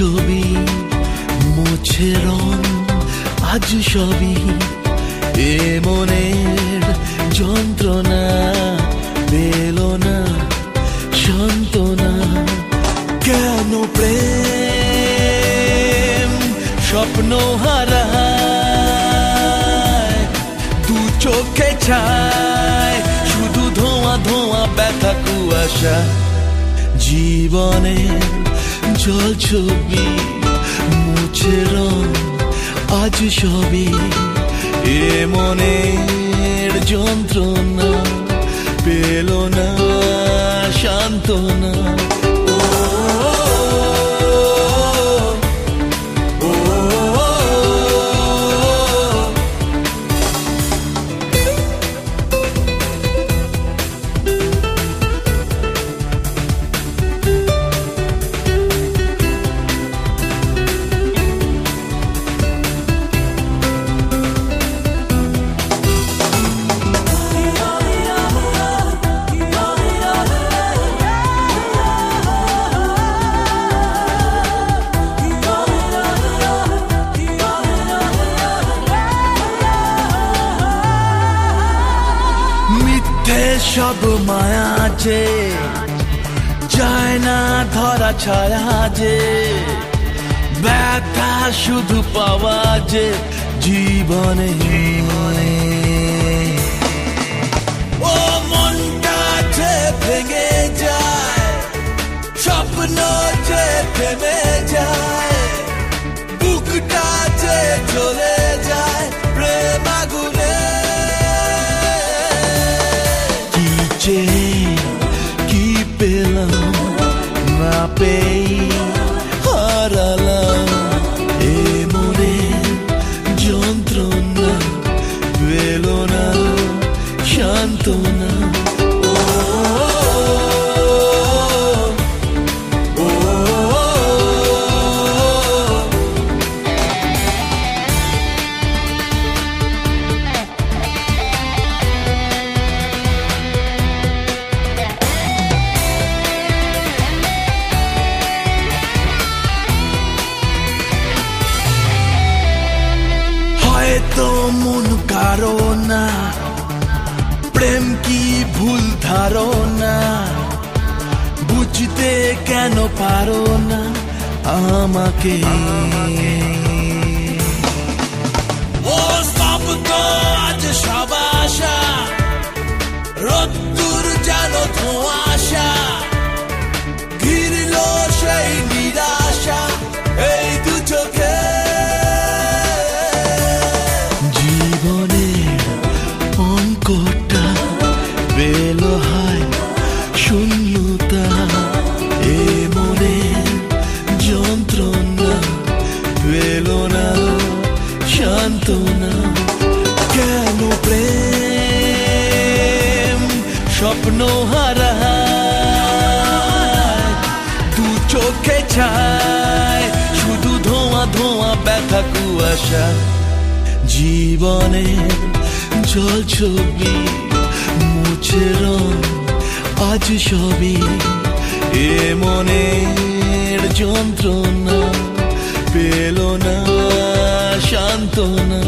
ছবি, মুছে রং, আজ সবই এ মনের যন্ত্রণা পেল না সান্ত্বনা। কেন প্রেম স্বপ্ন হারা দু চোখে ছায়, শুধু ধোঁয়া ধোঁয়া ব্যথা কুয়াশা। জীবনের জল ছবি মুছে রং আজ সবই এ মনের যন্ত্রণা পেল না সান্ত্বনা। মিথ্যে সব মায়া যে, যায় না ধরা ছায়া যে, ব্যথা শুধু পাওয়া যে জীবনে। ও মনটা যে ভেঙে যায়, স্বপ্ন যে থেমে যায়, বুকটা যে চলে না পেয়ে হারালাম এ মনে যন্ত্রণা পেল না হয়তো মন কারও না প্রেম কি ভুল ধারণা বুঝতে কেন পারো না আমাকে ও সব তো আজ সব আশা রোদ্দুর যেন ধোঁয়াশা পেল শূন্যতা, এ যন্ত্রণা পেল না, সান্ত্বনা, কেন প্রেম? স্বপ্ন হারায়, দু চোখে ধোঁয়া ধোঁয়া জীবনের জল ছবি। হয়েছে রং আজ সবই এ মনের যন্ত্রণা পেল না সান্ত্বনা।